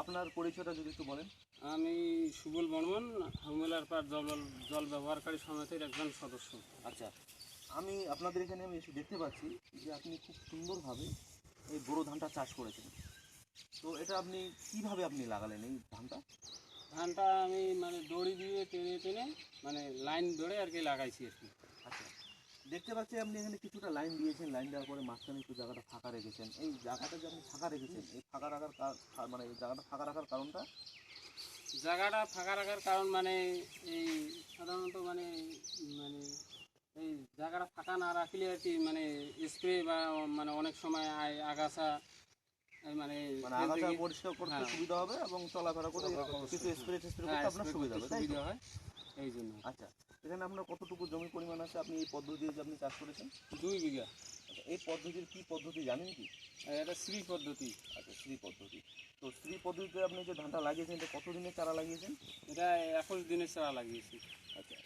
আপনার পরিচয়টা যদি একটু বলেন। আমি সুবল বর্মন হুমেলার পার জল জল ব্যবহারকারী সমিতির একজন সদস্য। আচ্ছা আমি আপনাদের এখানে আমি এসে দেখতে পাচ্ছি যে আপনি খুব সুন্দরভাবে এই বোরো ধানটা চাষ করেছেন। তো এটা আপনি কীভাবে আপনি লাগালেন এই ধানটা? ধানটা আমি মানে দড়ি দিয়ে টেনে টেনে মানে লাইন ধরে আর কি লাগাইছি আর কি। দেখতে পাচ্ছি আপনি এখানে কিছুটা লাইন দিয়েছেন লাইন দেওয়ার পরে মাঝখানে একটু জায়গাটা ফাঁকা রেখেছেন। এই জায়গাটা যে আপনি ফাঁকা রেখেছেন এই ফাঁকা রাখার মানে এই জায়গাটা ফাঁকা রাখার কারণটা? জায়গাটা ফাঁকা রাখার কারণ মানে এই সাধারণত মানে মানে এই জায়গাটা ফাঁকা না রাখলে আর কি মানে স্প্রে বা মানে অনেক সময় আয়- আগাছা মানে মানে আগাছা পরিষ্কার করতে হ্যাঁ। সুবিধা হবে এবং চলাফেরা করতে কিছু স্প্রে টেস্প্রে হ্যাঁ, করতে আপনার সুবিধা হবে সুবিধা হয়। এই জন্য। আচ্ছা। এখানে আপনার কতটুকু জমি পরিমাণ আছে? আপনি এই পদ্ধতি যে আপনি চাষ করেছেন? দুই বিঘা। আচ্ছা এই পদ্ধতির কি পদ্ধতি জানেন কি? এটা শ্রী পদ্ধতি। আচ্ছা শ্রী পদ্ধতি। তো শ্রী পদ্ধতিতে আপনি যে ধানটা লাগিয়েছেন এটা কত কতদিনের চারা লাগিয়েছেন? এটা একুশ দিনের চারা লাগিয়েছি। আচ্ছা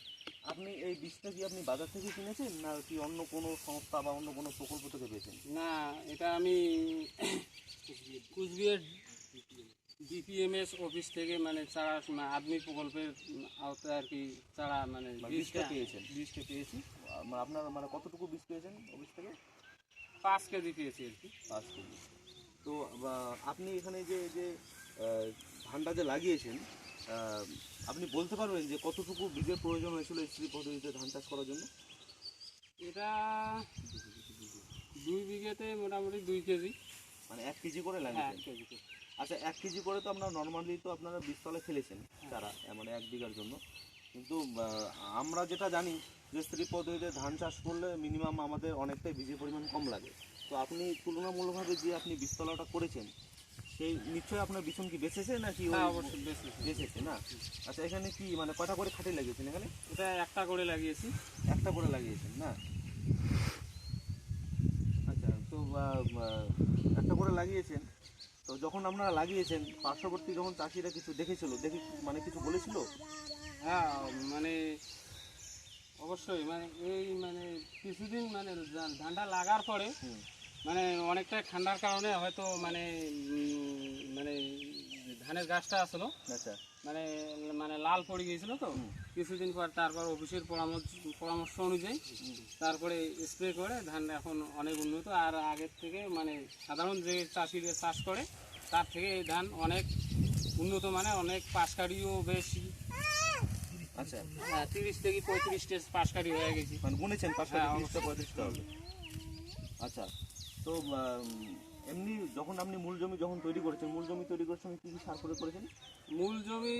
আপনি এই বীজটা কি আপনি বাজার থেকে কিনেছেন না কি অন্য কোনো সংস্থা বা অন্য কোনো প্রকল্প থেকে পেয়েছেন? না এটা আমি কুচবিহার ডিপিএমএস অফিস থেকে মানে চারা আদমি প্রকল্পের আওতায় আর কি চারা মানে মানে বীজটা পেয়েছেন? বীজটা পেয়েছি। মানে আপনার মানে কতটুকু বীজ পেয়েছেন অফিস থেকে? পাঁচ কেজি পেয়েছি আর কি। পাঁচ কেজি। তো আপনি এখানে যে যে ধানটা যে লাগিয়েছেন আপনি বলতে পারবেন যে কতটুকু বীজের প্রয়োজন হয়েছিল শ্রী পদ্ধতিতে ধান চাষ করার জন্য? এটা দুই বিঘেতে মোটামুটি দুই কেজি। মানে এক কেজি করে হ্যাঁ এক কেজি করে। আচ্ছা এক কেজি করে তো আপনার নর্মালি তো আপনারা বীজতলা ফেলেছেন তারা মানে এক বিঘার জন্য। কিন্তু আমরা যেটা জানি যে স্ত্রী পদ্ধতিতে ধান চাষ করলে মিনিমাম আমাদের অনেকটাই বীজের পরিমাণ কম লাগে। তো আপনি তুলনামূলকভাবে যে আপনি বীজতলাটা করেছেন সেই নিশ্চয়ই আপনার বিছন কি বেঁচেছে নাকি হ্যাঁ বেঁচেছে। না? আচ্ছা এখানে কি মানে কটা করে খাটে লাগিয়েছেন এখানে? এটা একটা করে লাগিয়েছি। একটা করে লাগিয়েছেন না? আচ্ছা তো একটা করে লাগিয়েছেন। তো যখন আপনারা লাগিয়েছেন পার্শ্ববর্তী যখন চাষিরা কিছু দেখেছিল দেখে মানে কিছু বলেছিল? হ্যাঁ মানে অবশ্যই মানে এই মানে কিছুদিন মানে ধানটা লাগার পরে মানে অনেকটা ঠান্ডার কারণে হয়তো মানে মানে ধানের গাছটা আসলো। আচ্ছা। মানে মানে লাল পড়ে গিয়েছিল তো। কিছুদিন পর তারপর অফিসের পরামর্শ পরামর্শ অনুযায়ী তারপরে স্প্রে করে ধান এখন অনেক উন্নত। আর আগের থেকে মানে সাধারণ যে চাষিরা চাষ করে তার থেকে এই ধান অনেক উন্নত মানে অনেক পাশকারিও বেশি। আচ্ছা। হ্যাঁ তিরিশ থেকে পঁয়ত্রিশ টেস্ট পাশকারি হয়ে গেছি। মানে গুনেছেন পাঁচটা হ্যাঁ, তিরিশটা পঁয়ত্রিশটা হবে। আচ্ছা তো এমনি যখন আপনি মূল জমি যখন তৈরি করেছেন মূল জমি তৈরি করার সময় কী কী সার প্রয়োগ করেছেন? মূল জমি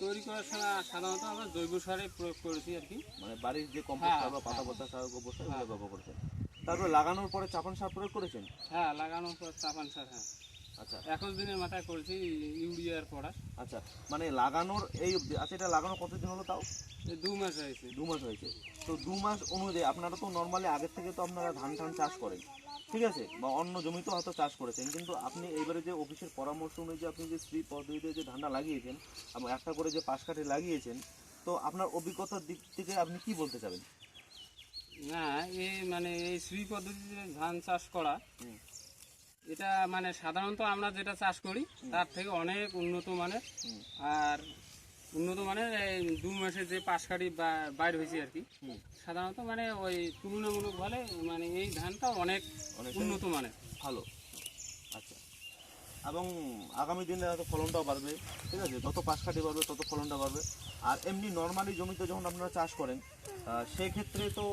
তৈরি করার সময় সাধারণত আমরা জৈব সারে প্রয়োগ করেছি আর কি। মানে বাড়ির যে কম্পোস্ট হ্যাঁ, সার বা পাতা হ্যাঁ। পচা সার গোবর সার হ্যাঁ। এগুলো ব্যবহার করেছেন। তারপরে লাগানোর পরে চাপান সার প্রয়োগ করেছেন? হ্যাঁ লাগানোর পর চাপান সার হ্যাঁ। আচ্ছা। একুশ দিনের মাথায় করেছি ইউরিয়ার পড়া। আচ্ছা মানে লাগানোর এই আচ্ছা এটা লাগানো কতদিন হলো তাও? দু মাস হয়েছে। দু মাস হয়েছে। তো দু মাস অনুযায়ী আপনারা তো নর্মালি আগের থেকে তো আপনারা ধান ধান চাষ করেন। ঠিক আছে বা অন্য জমিতেও হয়তো চাষ করেছেন কিন্তু আপনি এইবারে যে অফিসের পরামর্শ অনুযায়ী আপনি যে স্ত্রী পদ্ধতিতে যে ধানটা লাগিয়েছেন এবং একটা করে যে পাশ কাঠে লাগিয়েছেন তো আপনার অভিজ্ঞতার দিক থেকে আপনি কি বলতে চাবেন? না এই মানে এই শ্রী পদ্ধতিতে ধান চাষ করা এটা মানে সাধারণত আমরা যেটা চাষ করি তার থেকে অনেক উন্নত মানের আর উন্নত মানের দু মাসে যে পাশকাঠি বা- বাইর হয়েছে আর কি। সাধারণত মানে ওই তুলনামূলক বলে মানে এই ধানটা অনেক উন্নত মানের। ভালো। আচ্ছা। এবং আগামী দিনে হয়তো ফলনটাও বাড়বে ঠিক আছে? যত পাশ কাঠি বাড়বে তত ফলনটা বাড়বে। আর এমনি নর্মালি জমিতে যখন আপনারা চাষ করেন সেক্ষেত্রে তো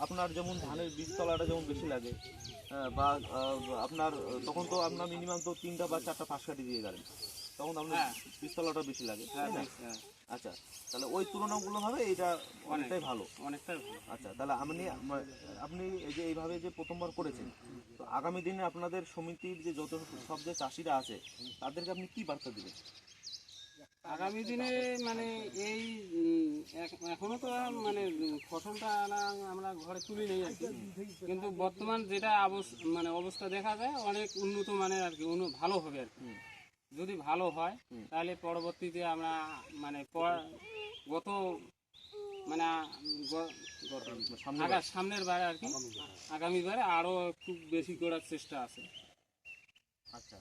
আপনার যেমন ধানের বীজতলাটা যেমন বেশি লাগে বা আপনার তখন তো আপনার মিনিমাম তো তিনটা বা চারটা পাশ কাঠি দিয়ে গেলেন তখন আপনার হ্যাঁ। বীজতলাটা বেশি লাগে হ্যাঁ, না? হ্যাঁ, আচ্ছা তাহলে ওই তুলনামূলকভাবে এটা অনেকটাই ভালো। অনেকটাই আচ্ছা তাহলে আপনি আপনি এই যে এইভাবে যে প্রথমবার করেছেন তো আগামী দিনে আপনাদের সমিতির যে যত সব যে চাষিরা আছে তাদেরকে আপনি কি বার্তা দিবেন? আগামী দিনে মানে এই এখনও তো মানে ফসলটা আনা- আমরা ঘরে তুলি নেই আর কি। কিন্তু বর্তমান যেটা মানে অবস্থা দেখা যায় অনেক উন্নত মানের আর কি ভালো হবে আর কি। যদি ভালো হয় তাহলে পরবর্তীতে আমরা মানে গত মানে সামনের বারে। আর কি। আগামী বারে। আরও একটু বেশি করার চেষ্টা আছে। আচ্ছা।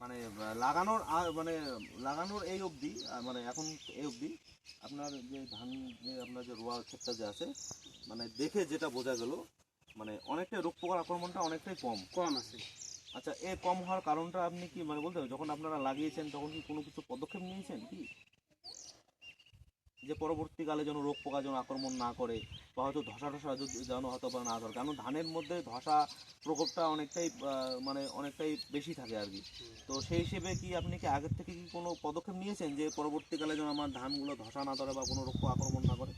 মানে লাগানোর মানে লাগানোর এই অবধি মানে এখন এই অবধি আপনার যে ধান যে আপনার যে রোয়া ক্ষেতটা যে আছে মানে দেখে যেটা বোঝা গেল মানে অনেকটাই রোগ পোকার আক্রমণটা অনেকটাই কম। কম আছে। আচ্ছা এ কম হওয়ার কারণটা আপনি কি মানে বলতে যখন আপনারা লাগিয়েছেন, তখন কি কোনো কিছু পদক্ষেপ নিয়েছেন কি? যে পরবর্তীকালে যেন রোগ পোকা যেন আক্রমণ না করে, বা হয়তো ধসা টসা যেন হয়তো বা না ধরে, কারণ ধানের মধ্যে ধসা প্রকোপটা অনেকটাই মানে অনেকটাই বেশি থাকে আর কি। তো সেই হিসেবে কি আপনি কি আগের থেকে কি কোনো পদক্ষেপ নিয়েছেন যে পরবর্তীকালে যেন আমার ধানগুলো ধসা না ধরে বা কোনো রোগ আক্রমণ না করে?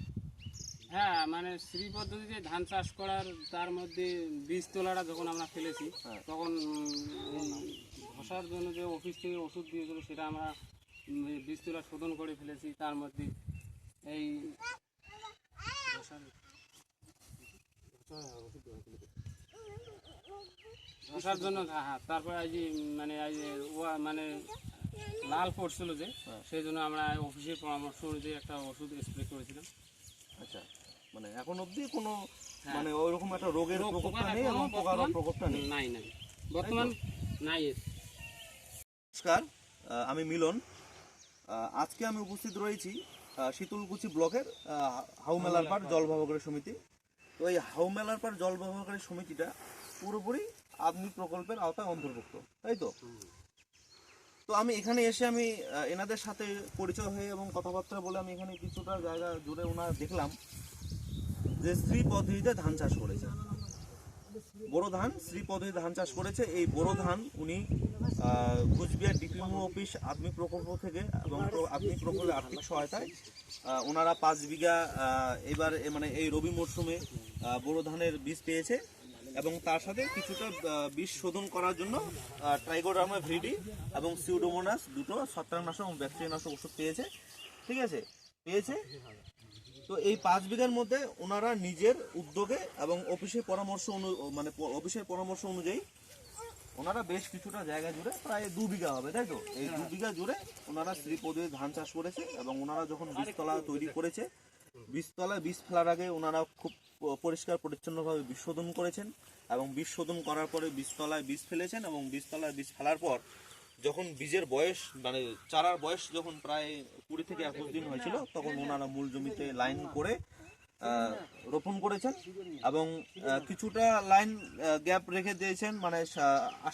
হ্যাঁ মানে শ্রী পদ্ধতিতে ধান চাষ করার তার মধ্যে বীজ তোলাটা যখন আমরা ফেলেছি হ্যাঁ। তখন ধসার জন্য যে অফিস থেকে ওষুধ দিয়েছিল সেটা আমরা বীজ তোলা শোধন করে ফেলেছি তার মধ্যে এই ধসার- জন্য হ্যাঁ হ্যাঁ তারপরে এই যে মানে এই যে ওয়া- মানে লাল পড়ছিল যে হ্যাঁ। সেই জন্য আমরা অফিসের পরামর্শ অনুযায়ী একটা ওষুধ স্প্রে করেছিলাম আচ্ছা মানে এখন অবধি কোনো হ্যাঁ। মানে ওইরকম একটা রোগের প্রকোপটা নেই এবং বর্তমান প্রকোপটা নেই। নাই নাই। বর্তমান নাই নমস্কার আমি মিলন। আজকে আমি উপস্থিত রয়েছি শীতলকুচি ব্লকের আহ, হাউমেলার পাড় জল ব্যবহারকারী সমিতি। তো এই হাউমেলার পাড় জল ব্যবহারকারী সমিতিটা পুরোপুরি আধুনিক প্রকল্পের আওতায় অন্তর্ভুক্ত তাই তো? তো আমি এখানে এসে আমি এনাদের সাথে পরিচয় হয়ে এবং কথাবার্তা বলে আমি এখানে কিছুটা জায়গা জুড়ে ওনার দেখলাম। যে স্ত্রী পদ্ধতিতে ধান চাষ করেছে। বোরো ধান শ্রী পদ্ধতি ধান চাষ করেছে। এই বোরো ধান উনি কুচবিহার ডিপিএমও অফিস আধুনিক প্রকল্প থেকে এবং আধুনিক প্রকল্পের আর্থিক সহায়তায় ওনারা পাঁচ বিঘা এবার মানে এই রবি মরশুমে বোরো ধানের বীজ পেয়েছে এবং তার সাথে কিছুটা বীজ শোধন করার জন্য ট্রাইগোডার্মা ভ্রিডি এবং সিউডোমোনাস দুটো ছত্রাকনাশক এবং ব্যাকটেরিয়ানাশক ওষুধ পেয়েছে। ঠিক আছে? পেয়েছে। তো এই পাঁচ বিঘার মধ্যে ওনারা নিজের উদ্যোগে এবং অফিসের পরামর্শ অনু মানে অফিসের পরামর্শ অনুযায়ী ওনারা বেশ কিছুটা জায়গা জুড়ে প্রায় দু বিঘা হবে, তাই তো? এই দু বিঘা জুড়ে ওনারা স্ত্রী পদ্ধতি ধান চাষ করেছে এবং ওনারা যখন বীজতলা তৈরি করেছে বীজতলায় বীজ ফেলার আগে ওনারা খুব পরিষ্কার পরিচ্ছন্নভাবে বীজ শোধন করেছেন এবং বীজ শোধন করার পরে বীজতলায় বীজ ফেলেছেন এবং বীজতলায় বীজ ফেলার পর যখন বীজের বয়স মানে চারার বয়স যখন প্রায় কুড়ি থেকে একুশ দিন হয়েছিল, তখন ওনারা মূল জমিতে লাইন করে রোপণ করেছেন এবং কিছুটা লাইন গ্যাপ রেখে দিয়েছেন মানে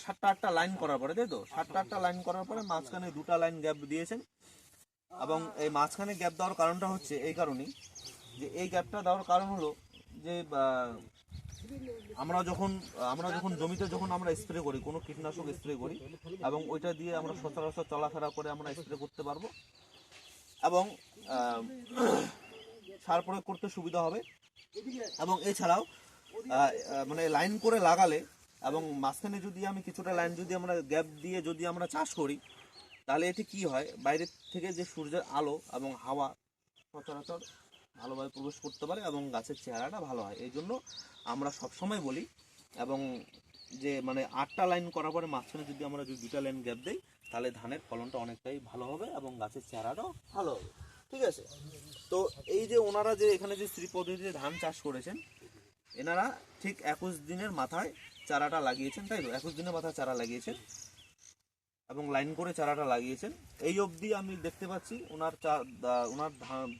সাতটা আটটা লাইন করার পরে, তাই তো? সাতটা আটটা লাইন করার পরে মাঝখানে দুটা লাইন গ্যাপ দিয়েছেন। এবং এই মাঝখানে গ্যাপ দেওয়ার কারণটা হচ্ছে এই কারণেই, যে এই গ্যাপটা দেওয়ার কারণ হলো যে আমরা যখন আমরা যখন জমিতে যখন আমরা স্প্রে করি, কোনো কীটনাশক স্প্রে করি, এবং ওইটা দিয়ে আমরা সচরাচর চলাফেরা করে আমরা স্প্রে করতে পারব। এবং সার প্রয়োগ করতে সুবিধা হবে। এবং এছাড়াও মানে লাইন করে লাগালে এবং মাঝখানে যদি আমি কিছুটা লাইন যদি আমরা গ্যাপ দিয়ে যদি আমরা চাষ করি, তাহলে এতে কি হয়? বাইরের থেকে যে সূর্যের আলো এবং হাওয়া সচরাচর ভালোভাবে প্রবেশ করতে পারে এবং গাছের চেহারাটা ভালো হয়। এই জন্য আমরা সবসময় বলি এবং যে মানে আটটা লাইন করার পরে মাঝখানে যদি আমরা যদি দুটা লাইন গ্যাপ দিই, তাহলে ধানের ফলনটা অনেকটাই ভালো হবে এবং গাছের চেহারাটাও ভালো হবে। ঠিক আছে? তো এই যে ওনারা যে এখানে যে শ্রী পদ্ধতিতে ধান চাষ করেছেন, এনারা ঠিক একুশ দিনের মাথায় চারাটা লাগিয়েছেন, তাই তো? একুশ দিনের মাথায় চারা লাগিয়েছেন। এবং লাইন করে চারাটা লাগিয়েছেন। এই অবধি আমি দেখতে পাচ্ছি ওনার চা- ওনার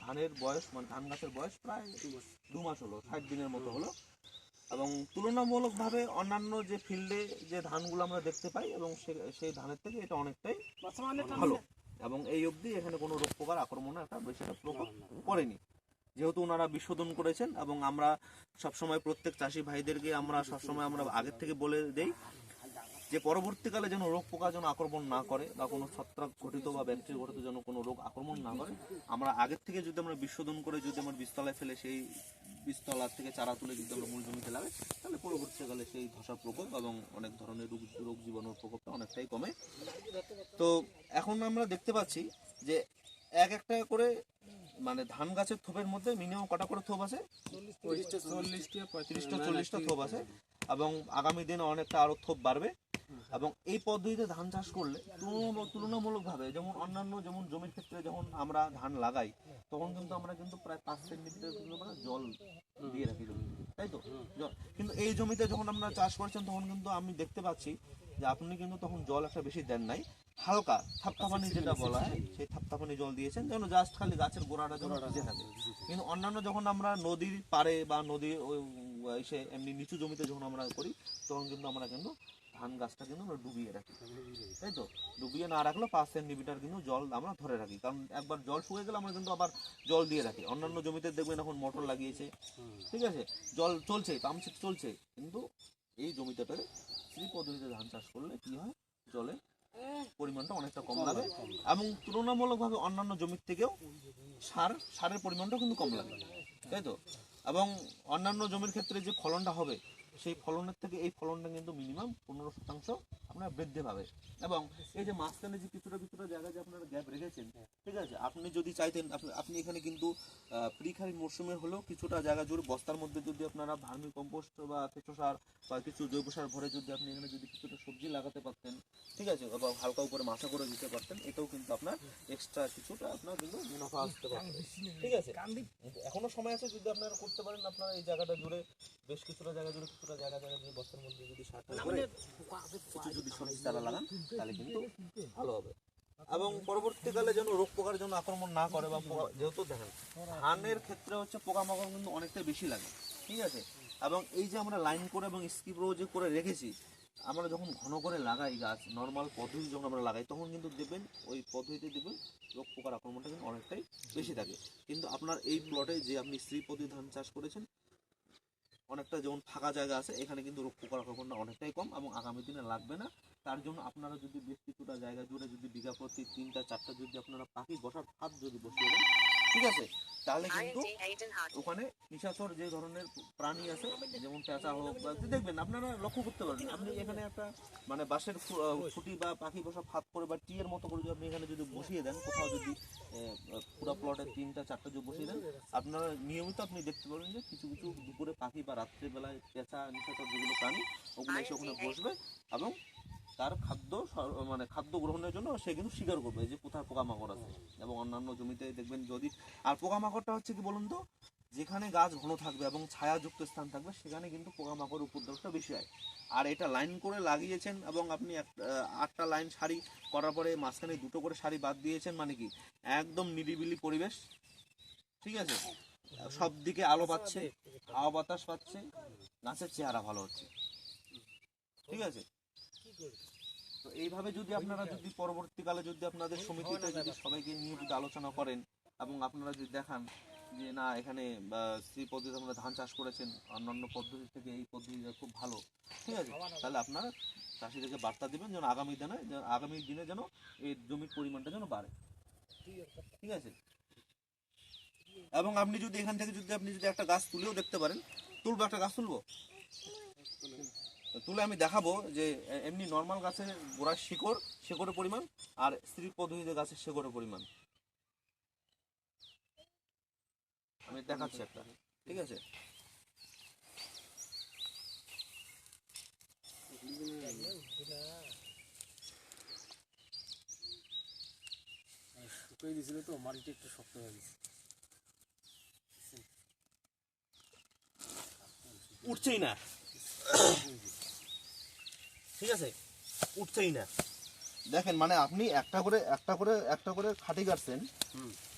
ধানের বয়স মানে ধান গাছের বয়স প্রায় দু মাস হলো ষাট দিনের মতো হলো। এবং তুলনামূলকভাবে অন্যান্য যে ফিল্ডে যে ধানগুলো আমরা দেখতে পাই এবং সেই ধানের থেকে এটা অনেকটাই ভালো। এবং এই অবধি এখানে কোনো রোগ পোকার আক্রমণ একটা বেশি একটা প্রকোপ পড়েনি। যেহেতু ওনারা বিশোধন করেছেন এবং আমরা সবসময় প্রত্যেক চাষি ভাইদেরকে আমরা সবসময় আমরা আগের থেকে বলে দেই যে পরবর্তীকালে যেন রোগ পোকা যেন আক্রমণ না করে বা কোনো ছত্রাক ঘটিত বা ব্যাকটেরিয়া ঘটিত যেন কোনো রোগ আক্রমণ না করে আমরা আগের থেকে যদি আমরা বিশোধন করে যদি আমরা বীজতলায় ফেলে সেই বীজতলার থেকে চারা তুলে যদি আমরা মূল জমিতে লাগাই তাহলে পরবর্তীকালে সেই ধসা প্রকোপ এবং অনেক ধরনের রোগ রোগ জীবাণুর প্রকোপটা অনেকটাই কমে। তো এখন আমরা দেখতে পাচ্ছি যে এক একটা করে মানে ধান গাছের থোপের মধ্যে মিনিমাম কটা করে থোপ আছে? চল্লিশটা চল্লিশটা থোপ আছে। এবং আগামী দিনে অনেকটা আরও থোপ বাড়বে। এবং এই পদ্ধতিতে ধান চাষ করলে তুলনামূলকভাবে যেমন অন্যান্য যেমন জমির ক্ষেত্রে যখন আমরা ধান লাগাই, তখন কিন্তু আমরা কিন্তু প্রায় পাঁচ সেন্টিমিটার কিন্তু আমরা জল দিয়ে রাখি জমিতে, তাই তো? কিন্তু এই জমিতে যখন আমরা চাষ করছেন, তখন কিন্তু আমি দেখতে পাচ্ছি যে আপনি কিন্তু তখন জল একটা বেশি দেন নাই। হালকা থাপথাপানি যেটা বলা হয়, সেই থাপথাপানি জল দিয়েছেন, যেন জাস্ট খালি গাছের গোড়াটা যেন ভিজে থাকে। কিন্তু অন্যান্য যখন আমরা নদীর পাড়ে বা নদীর এসে এমনি নিচু জমিতে যখন আমরা করি, তখন কিন্তু আমরা কিন্তু ধান গাছটা কিন্তু আমরা ডুবিয়ে রাখি। তাই তো? ডুবিয়ে না রাখলেও পাঁচ সেন্টিমিটার কিন্তু জল আমরা ধরে রাখি। কারণ একবার জল শুকিয়ে গেলে আমরা কিন্তু আবার জল দিয়ে রাখি। অন্যান্য জমিতে দেখবেন এখন মোটর লাগিয়েছে। ঠিক আছে? জল চলছে, পাম্প সেট চলছে। কিন্তু এই জমিটাতে শ্রী পদ্ধতিতে ধান চাষ করলে কি হয়? জলের পরিমাণটা অনেকটা কম লাগে এবং তুলনামূলকভাবে অন্যান্য জমির থেকেও সার, সারের পরিমাণটাও কিন্তু কম লাগে। তাই তো? এবং অন্যান্য জমির ক্ষেত্রে যে ফলনটা হবে সেই ফলনের থেকে এই ফলনটা কিন্তু মিনিমাম পনেরো শতাংশ আপনার বৃদ্ধি পাবে। এবং এই যে মাঝখানে যে কিছুটা কিছুটা জায়গায় যে আপনারা গ্যাপ রেখেছেন ঠিক আছে? আপনি যদি চাইতেন আপনি- এখানে কিন্তু প্রি খারিফ মরশুমে হলেও কিছুটা জায়গা জুড়ে বস্তার মধ্যে যদি আপনারা ভার্মি কম্পোস্ট বা কেঁচো সার বা কিছু জৈব সার ভরে যদি আপনি এখানে যদি কিছুটা সবজি লাগাতে পারতেন ঠিক আছে? বা হালকা উপরে মাছা করে দিতে পারতেন এটাও কিন্তু আপনার এক্সট্রা কিছুটা আপনার কিন্তু মুনাফা আসতে পারবে ঠিক আছে? এখনও সময় আছে যদি আপনারা করতে পারেন আপনারা এই জায়গাটা জুড়ে বেশ কিছুটা জায়গা জুড়ে কিছুটা জায়গা জায়গা জুড়ে বস্তার মধ্যে যদি সার কিছু যদি সবজি চারা লাগান তাহলে কিন্তু ভালো হবে। এবং পরবর্তীকালে যেন রোগ পোকার জন্য আক্রমণ না করে বা যেহেতু দেখেন ধানের ক্ষেত্রে হচ্ছে পোকামাকড় কিন্তু অনেকটাই বেশি লাগে ঠিক আছে? এবং এই যে আমরা লাইন করে এবং স্কিপ রো যে করে রেখেছি আমরা যখন ঘন করে লাগাই গাছ নর্মাল পদ্ধতি যখন আমরা লাগাই তখন কিন্তু দেখবেন ওই পদ্ধতিতে দেখবেন রোগ পোকার আক্রমণটা কিন্তু অনেকটাই বেশি থাকে। কিন্তু আপনার এই প্লটে যে আপনি স্ত্রী পদ্ধতি ধান চাষ করেছেন অনেকটা যেমন ফাঁকা জায়গা আছে, এখানে কিন্তু রক্ষ করার আক্রমণটা অনেকটাই কম এবং আগামী দিনে লাগবে না। তার জন্য আপনারা যদি বেশ কিছুটা জায়গা জুড়ে যদি বিঘা প্রতি তিনটা, চারটা যদি আপনারা পাখি বসার হাত যদি বসিয়ে দেন, ঠিক আছে? তাহলে কিন্তু ওখানে নিশাচর যে ধরনের প্রাণী আছে যেমন পেঁচা হোক বা দেখবেন আপনারা লক্ষ্য করতে পারেন আপনি এখানে একটা মানে বাঁশের খুঁটি বা পাখি বসা ফাঁদ করে বা টিয়ের মতো করে যদি আপনি এখানে যদি বসিয়ে দেন কোথাও যদি পুরো প্লটে তিনটা চারটা যদি বসিয়ে দেন আপনারা নিয়মিত আপনি দেখতে পাবেন যে কিছু কিছু দুপুরে পাখি বা রাত্রেবেলায় পেঁচা নিশাচর যেগুলো প্রাণী ওগুলো এসে ওখানে বসবে এবং তার খাদ্য মানে খাদ্য গ্রহণের জন্য সে কিন্তু স্বীকার করবে যে কোথায় পোকামাকড় আছে এবং অন্যান্য জমিতে দেখবেন যদি আর পোকামাকড়টা হচ্ছে কি বলুন তো? যেখানে গাছ ঘন থাকবে এবং ছায়াযুক্ত স্থান থাকবে, সেখানে কিন্তু পোকামাকড় উপদ্রবটা বেশি হয়। আর এটা লাইন করে লাগিয়েছেন এবং আপনি আটটা লাইন সারি করার পরে মাঝখানে দুটো করে শাড়ি বাদ দিয়েছেন মানে কি? একদম নিরিবিলি পরিবেশ। ঠিক আছে? সব দিকে আলো পাচ্ছে, হাওয়া বাতাস পাচ্ছে, গাছের চেহারা ভালো হচ্ছে। ঠিক আছে? তো এইভাবে যদি আপনারা যদি পরবর্তীকালে যদি আপনাদের সমিতিতে যদি সবাইকে নিয়ে যদি আলোচনা করেন এবং আপনারা যদি দেখান যে না এখানে স্ত্রী পদ্ধতিতে আমরা ধান চাষ করেছেন অন্যান্য পদ্ধতি থেকে এই পদ্ধতিটা খুব ভালো ঠিক আছে? তাহলে আপনারা চাষিদেরকে বার্তা দিবেন যেন আগামী দিনে আগামী দিনে যেন এই জমির পরিমাণটা যেন বাড়ে। ঠিক আছে? এবং আপনি যদি এখান থেকে যদি আপনি যদি একটা গাছ তুলেও দেখতে পারেন তুলবো একটা গাছ তুলবো? তুলে আমি দেখাবো যে এমনি নর্মাল গাছের গোড়ার শিকড় শেকড়ের পরিমাণ আর স্ত্রী পদ্ধতিতে গাছের শেকড়ের পরিমাণ। আমি দেখাচ্ছি একটা ঠিক আছে? শুকিয়ে দিয়েছিল তো মাটিটা একটু শক্ত হয়ে গেছে। উঠছেই না। ঠিক আছে? উঠছেই না। দেখেন মানে আপনি একটা করে একটা করে একটা করে খাটি কাটছেন।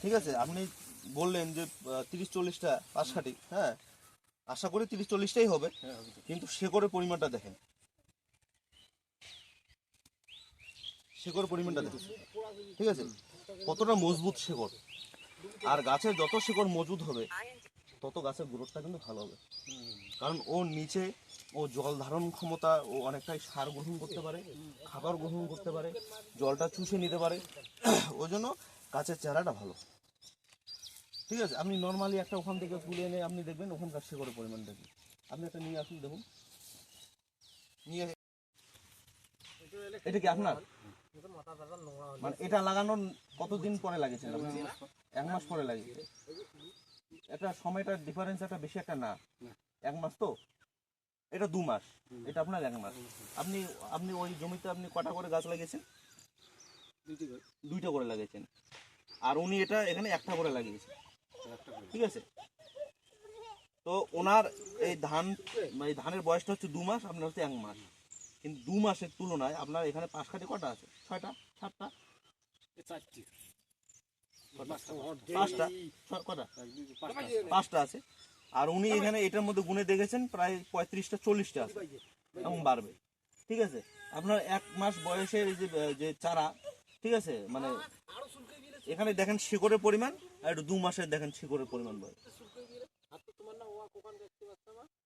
ঠিক আছে? আপনি বললেন যে তিরিশ চল্লিশটা পাঁচ খাটি হ্যাঁ? আশা করি তিরিশ চল্লিশটাই হবে। কিন্তু শেকড়ের পরিমাণটা দেখেন। শেকড়ের পরিমাণটা দেখেন। ঠিক আছে? কতটা মজবুত শেকড়। আর গাছের যত শেকড় মজবুত হবে তত গাছের গ্রোথটা কিন্তু ভালো হবে। কারণ ও নিচে ও জল ধারণ ক্ষমতা ও অনেকটাই সার গ্রহণ করতে পারে, খাবার গ্রহণ করতে পারে, জলটা চুষে নিতে পারে। ওই জন্য গাছের চেহারাটা ভালো। ঠিক আছে, আপনি নর্মালি একটা ওখান থেকে তুলে এনে আপনি দেখবেন, ওখানকার শেকড়ের পরিমাণটা কি আপনি একটা নিয়ে আসুন, দেখুন। নিয়ে এটা কি আপনার? মানে এটা লাগানোর কতদিন পরে আপনি? এক মাস পরে লাগিয়েছে এটা সময়টা ডিফারেন্স একটা বেশি একটা না। এক মাস তো? এটা দু মাস। এটা আপনার এক মাস। আপনি আপনি ওই জমিতে আপনি কটা করে গাছ লাগিয়েছেন? দুইটা করে। লাগিয়েছেন। আর উনি এটা এখানে একটা করে লাগিয়েছেন। ঠিক আছে? তো ওনার এই ধান মানে ধানের বয়সটা হচ্ছে দু মাস আপনার হচ্ছে এক মাস। কিন্তু দু মাসের তুলনায় আপনার এখানে পাঁচ কাঠি কটা আছে? ছয়টা? সাতটা? চারটি। পাঁচটা। কটা? পাঁচটা আছে। আর উনি এখানে এটার মধ্যে গুনে দেখেছেন, প্রায় পঁয়ত্রিশটা, চল্লিশটা আছে, এবং বাড়বে। ঠিক আছে? আপনার এক মাস বয়সের যে যে চারা, ঠিক আছে? মানে এখানে দেখেন শিকড়ের পরিমাণ, আর একটু দু মাসের দেখেন শিকড়ের পরিমাণ বয়স।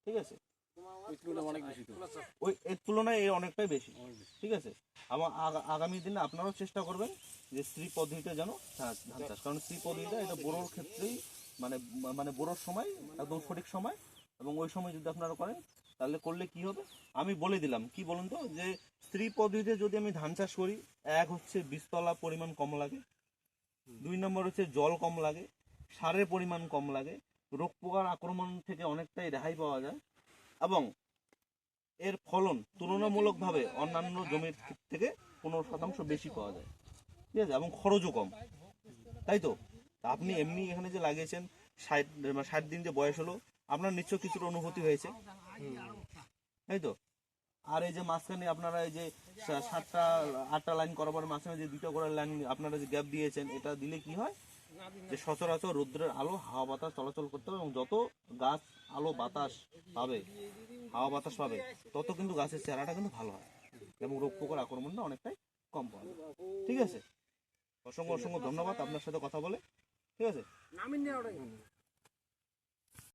ঠিক আছে? ওই এর তুলনায় এর অনেকটাই বেশি। ঠিক আছে? আমার আগা- আগামী দিনে আপনারাও চেষ্টা করবেন যে স্ত্রী পদ্ধতিতে যেন ধান চাষ কারণ স্ত্রী পদ্ধতিটা এটা বোরোর ক্ষেত্রেই মানে মানে বোরোর সময়, একদম সঠিক সময়, এবং ওই সময় যদি আপনারা করেন, তাহলে করলে কি হবে? আমি বলে দিলাম। কি বলুন তো? যে স্ত্রী পদ্ধতিতে যদি আমি ধান চাষ করি, এক হচ্ছে বীজতলা পরিমাণ কম লাগে, দুই নম্বর হচ্ছে জল কম লাগে, সারের পরিমাণ কম লাগে, রোগ পোকার আক্রমণ থেকে অনেকটাই রেহাই পাওয়া যায়, এবং এর ফলন তুলনামূলকভাবে অন্যান্য জমির থেকে পনেরো শতাংশ বেশি পাওয়া যায়। ঠিক আছে? এবং খরচও কম। তাই তো তা? আপনি এমনি এখানে যে লাগিয়েছেন, ষাট ষাট দিন যে বয়স হলো, আপনার নিশ্চয় কিছুটা অনুভূতি হয়েছে। তাই তো? আর এই যে মাঝখানে আপনারা এই যে সাতটা, আটটা লাইন করাবার মাঝখানে যে দুটো করে লাইন আপনারা যে গ্যাপ দিয়েছেন, এটা দিলে কি হয়? যে সচরাচর রৌদ্রের আলো হাওয়া বাতাস চলাচল করতে হবে এবং যত গাছ আলো বাতাস পাবে, হাওয়া বাতাস পাবে, তত কিন্তু গাছের চেহারাটা কিন্তু ভালো হয় এবং রোগ পোকার আক্রমণটা অনেকটাই কম যায় ঠিক আছে? অসংখ্য অসংখ্য ধন্যবাদ আপনার সাথে কথা বলে। ঠিক আছে?